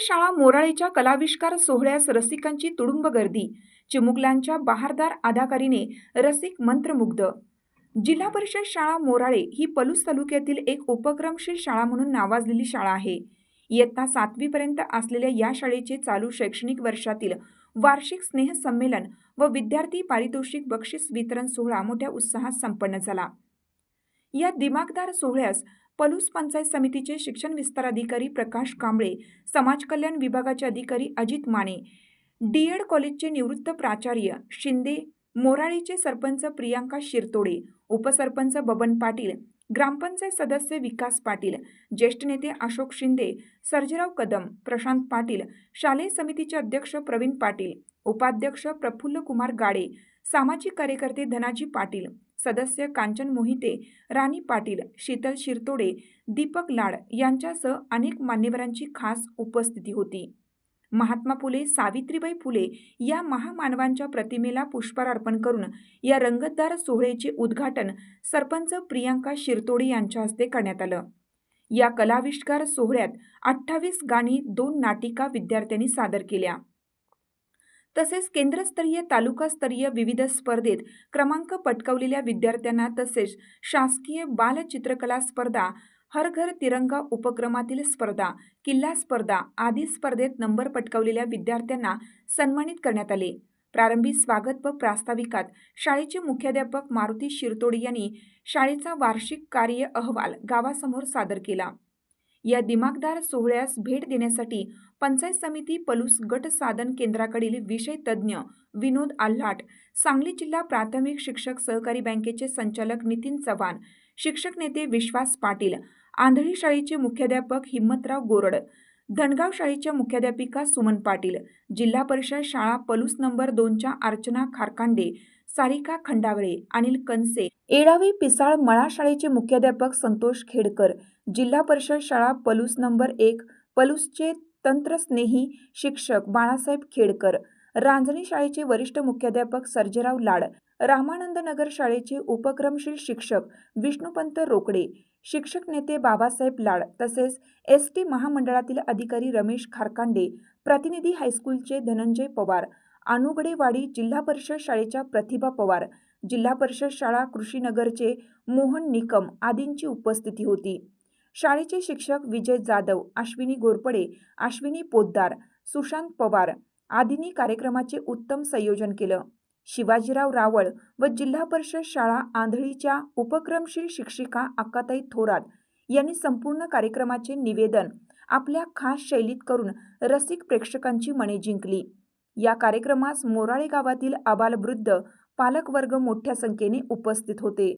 शिक्षण शाळा मोराळेच्या कलाविष्कार सोहळ्यास रसिकांची तुडुंब गर्दी. चिमुकल्यांच्या बहारदार अदाकारीने रसिक मंत्रमुग्ध. जिल्हा परिषद शाळा मोराळे ही पलूस तालुक्यातील एक उपक्रमशील शाळा म्हणून नावाजलेली शाळा आहे. इयत्ता सातवीपर्यंत असलेल्या या शाळेचे चालू शैक्षणिक वर्षातील वार्षिक स्नेहसंमेलन व विद्यार्थी पारितोषिक बक्षीस वितरण सोहळा मोठ्या उत्साहात संपन्न झाला. या दिमागदार सोहळ्यास पलूस पंचायत समितीचे शिक्षण विस्तार अधिकारी प्रकाश कांबळे समाज कल्याण विभागाचे अधिकारी अजित माने डीएड कॉलेजचे निवृत्त प्राचार्य शिंदे मोराळीचे सरपंच प्रियांका शिरतोडे उपसरपंच बबन पाटील ग्रामपंचायत सदस्य विकास पाटील ज्येष्ठ नेते अशोक शिंदे सर्जेराव कदम प्रशांत पाटील शालेय समितीचे अध्यक्ष प्रवीण पाटील उपाध्यक्ष प्रफुल्ल कुमार गाडे सामाजिक कार्यकर्ते धनाजी पाटील सदस्य कांचन मोहिते राणी पाटील शीतल शिरतोडे दीपक लाड यांच्यासह अनेक मान्यवरांची खास उपस्थिती होती. महात्मा फुले सावित्रीबाई फुले या महामानवांच्या प्रतिमेला पुष्पहार अर्पण करून या रंगतदार सोहळ्याचे उद्घाटन सरपंच प्रियांका शिरतोडे यांच्या हस्ते करण्यात आलं. या कलाविष्कार सोहळ्यात अठ्ठावीस गाणी दोन नाटिका विद्यार्थ्यांनी सादर केल्या. तसेच केंद्रस्तरीय तालुकास्तरीय विविध स्पर्धेत क्रमांक पटकावलेल्या विद्यार्थ्यांना तसेच शासकीय बालचित्रकला स्पर्धा हर घर तिरंगा उपक्रमातील स्पर्धा किल्ला स्पर्धा आदी स्पर्धेत नंबर पटकावलेल्या विद्यार्थ्यांना सन्मानित करण्यात आले. प्रारंभी स्वागत व प्रास्ताविकात शाळेचे मुख्याध्यापक मारुती शिरतोड यांनी शाळेचा वार्षिक कार्य अहवाल गावासमोर सादर केला. या दिमागदार सोहळ्यास भेट देण्यासाठी पंचायत समिती पलूस गट साधन केंद्राकडील विषय तज्ज्ञ विनोद आल्हाट सांगली जिल्हा प्राथमिक शिक्षक सहकारी बँकेचे संचालक नितीन चव्हाण शिक्षक नेते विश्वास पाटील आंधळी शाळेचे मुख्याध्यापक हिम्मतराव गोरड धनगाव शाळेच्या मुख्याध्यापिका सुमन पाटील जिल्हा परिषद शाळा पलूस नंबर दोनच्या अर्चना खारकांडे सारिका खंडावळे अनिल कनसे एडावी पिसाळ मळा शाळेचे मुख्याध्यापक संतोष खेडकर जिल्हा परिषद शाळा पलूस नंबर एक पलूसचे तंत्रस्नेही शिक्षक बाळासाहेब खेडकर रांजणी शाळेचे वरिष्ठ मुख्याध्यापक सर्जेराव लाड रामानंद नगर शाळेचे उपक्रमशील शिक्षक विष्णुपंत रोकडे शिक्षक नेते बाबासाहेब लाड तसेच एस टी महामंडळातील अधिकारी रमेश खारकांडे प्रतिनिधी हायस्कूलचे धनंजय पवार अनुगडेवाडी जिल्हा परिषद शाळेच्या प्रतिभा पवार जिल्हा परिषद शाळा कृषीनगरचे मोहन निकम आदींची उपस्थिती होती. शाळेचे शिक्षक विजय जाधव अश्विनी गोरपडे अश्विनी पोद्दार सुशांत पवार आदींनी कार्यक्रमाचे उत्तम संयोजन केलं. शिवाजीराव रावळ व जिल्हा परिषद शाळा आंधळीच्या उपक्रमशील शिक्षिका अक्काताई थोरात यांनी संपूर्ण कार्यक्रमाचे निवेदन आपल्या खास शैलीत करून रसिक प्रेक्षकांची मने जिंकली. या कार्यक्रमास मोराळे गावातील आबालवृद्ध पालकवर्ग मोठ्या संख्येने उपस्थित होते.